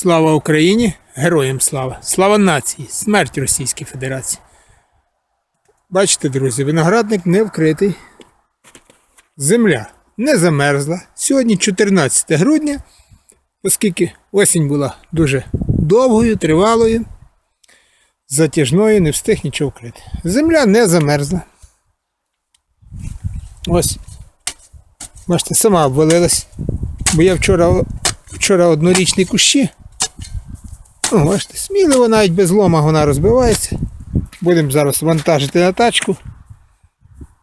Слава Україні! Героям слава! Слава нації! Смерть Російській Федерації! Бачите, друзі, виноградник не вкритий. Земля не замерзла. Сьогодні 14 грудня, оскільки осінь була дуже довгою, тривалою, затяжною, не встиг нічого вкрити. Земля не замерзла. Ось. Бачите, сама обвалилась. Бо я вчора, вчора однорічні кущі. Ну, бачите, сміливо навіть без лома вона розбивається. Будемо зараз вантажити на тачку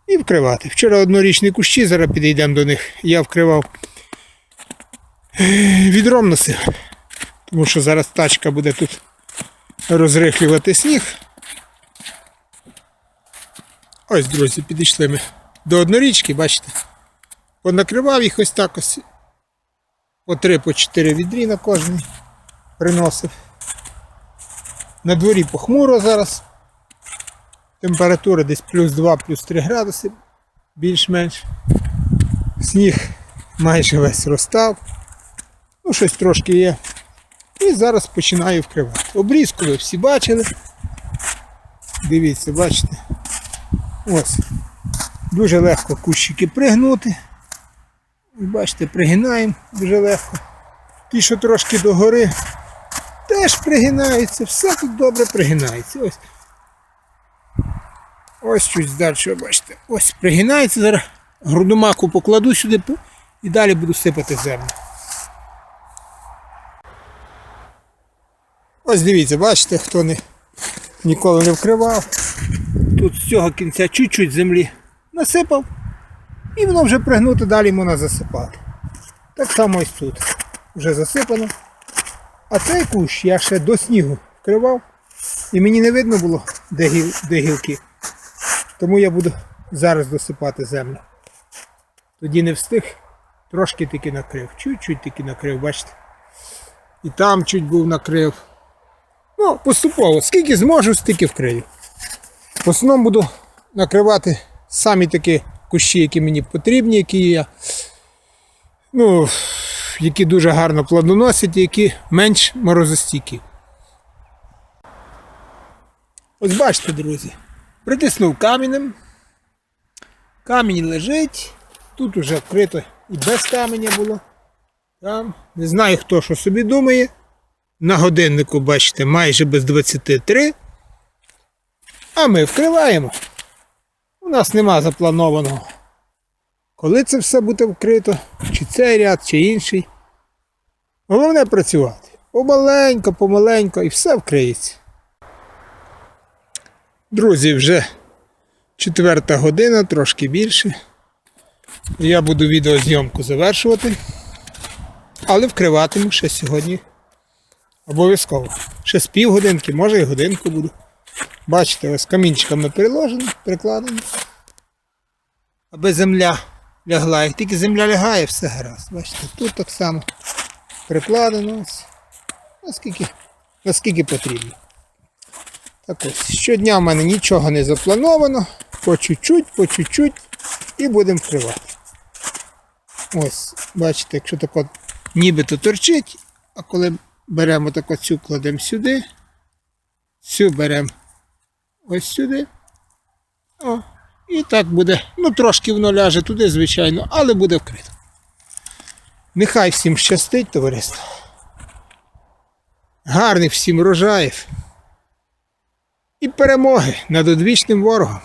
і вкривати. Вчора однорічні кущі, зараз підійдемо до них. Я вкривав відром носив. Тому що зараз тачка буде тут розрихлювати сніг. Ось, друзі, підійшли ми до однорічки, бачите. Понакривав їх ось так ось. По три, по чотири відрі на кожний приносив. На дворі похмуро зараз. Температура десь плюс 2, плюс 3 градуси, більш-менш. Сніг майже весь розстав. Ну, щось трошки є. І зараз починаю вкривати. Обрізку ви всі бачили. Дивіться, бачите. Ось. Дуже легко кущики пригнути. Бачите, пригинаємо дуже легко. Ті, що трошки догори, теж пригинаються, все тут добре пригинається. Ось. Ось щось далі, бачите. Ось пригинається. Зараз грудомаку покладу сюди і далі буду сипати землю. Ось дивіться, бачите, хто не, ніколи не вкривав. Тут з цього кінця чуть-чуть землі насипав. І воно вже пригнуто, далі можна засипати. Так само ось тут. Вже засипано. А цей кущ я ще до снігу вкривав. І мені не видно було, де, гіл, де гілки. Тому я буду зараз досипати землю. Тоді не встиг, трошки тільки накрив. Чуть-чуть тільки накрив, бачите. І там чуть був накрив. Ну, поступово, скільки зможу, стільки вкрию. В основному буду накривати самі такі кущі, які мені потрібні, які я, ну, які дуже гарно плодоносять, і які менш морозостійкі. Ось бачите, друзі, притиснув камінем. Камінь лежить. Тут уже вкрито і без каменя було. Там. Не знаю, хто що собі думає. На годиннику, бачите, майже без 23. А ми вкриваємо. У нас нема запланованого. Коли це все буде вкрито, чи цей ряд, чи інший. Головне працювати. Помаленько, помаленько і все вкриється. Друзі, вже четверта година, трошки більше. Я буду відеозйомку завершувати. Але вкриватиму ще сьогодні обов'язково. Ще з півгодинки, може і годинку буду. Бачите, ось камінчиками приложено, прикладено. Аби земля лягла. Як тільки земля лягає, все гаразд. Бачите, тут так само прикладено. Наскільки, наскільки потрібно. Так ось, щодня в мене нічого не заплановано. По чуть-чуть, по чуть-чуть і будемо вкривати. Ось, бачите, якщо так от нібито торчить, а коли беремо так оцю кладемо сюди, цю беремо ось сюди. О, і так буде. Ну, трошки воно ляже туди, звичайно, але буде вкрито. Нехай всім щастить, товариство. Гарних всім рожаїв І перемоги над одвічним ворогом.